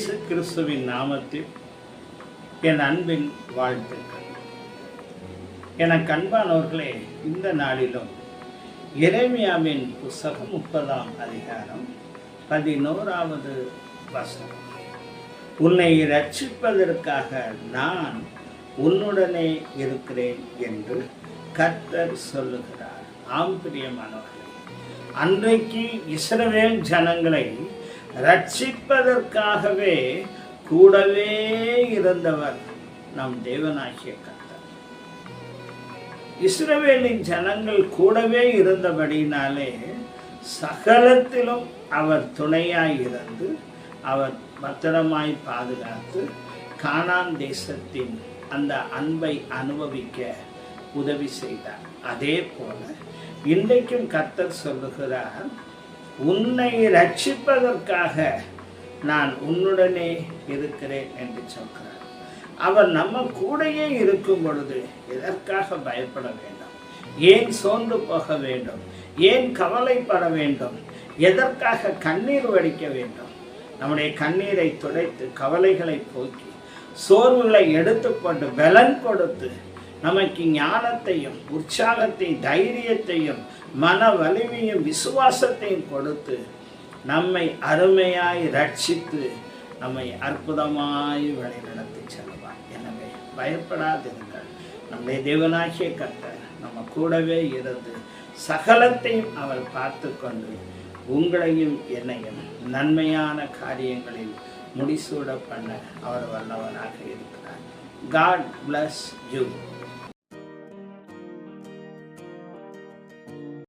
இயேசு கிறிஸ்துவின் நாமத்தில் என் அன்பின் வாழ்த்துக்கள். எனக்கு அன்பானவர்களே இந்த நாளிலும் இறைமையாவின் புஸ்தகம் முப்பதாம் அதிகாரம் பதினோராவது வசனம். உன்னை ரட்சிப்பதற்காக நான் உன்னுடனே இருக்கிறேன் என்று கர்த்தர் சொல்லுகிறார். ஆம் பிரியமானவர்களே அன்றைக்கு இஸ்ரவேல் ஜனங்களை ரட்சிப்பதற்காகவே கூடவே இருந்தவர் நம் தேவனாகிய கர்த்தர். இஸ்ரவேலின் ஜனங்கள் கூடவே இருந்தபடினாலே சகலத்திலும் அவர் துணையாய் இருந்து அவர் பத்திரமாய் பாதுகாத்து கானான் தேசத்தின் அந்த அன்பை அனுபவிக்க உதவி செய்தார். அதே போல இன்றைக்கும் கர்த்தர் சொல்லுகிறார் உன்னை ரட்சிப்பதற்காக நான் உன்னுடனே இருக்கிறேன் என்று சொல்கிறார். அவர் நம்ம கூடயே இருக்கும் பொழுது எதற்காக பயப்பட வேண்டும்? ஏன் சோர்ந்து போக வேண்டும்? ஏன் கவலைப்பட வேண்டும்? எதற்காக கண்ணீர் வடிக்க வேண்டும்? நம்முடைய கண்ணீரை துடைத்து கவலைகளை போக்கி சோர்வுகளை எடுத்துக்கொண்டு பலன் கொடுத்து நமக்கு ஞானத்தையும் உற்சாகத்தையும் தைரியத்தையும் மன வலிமையும் விசுவாசத்தையும் கொடுத்து நம்மை அருமையாய் ரட்சித்து நம்மை அற்புதமாய் வழிநடத்தி செல்வார். எனவே பயப்படாதிருங்கள். நம்முடைய தேவனாகிய கர்த்தர் நம்ம கூடவே இருந்து சகலத்தையும் அவர் பார்த்து கொண்டு உங்களையும் என்னையும் நன்மையான காரியங்களில் முடிசூட பண்ண அவர் வல்லவராக இருக்கிறார். God bless you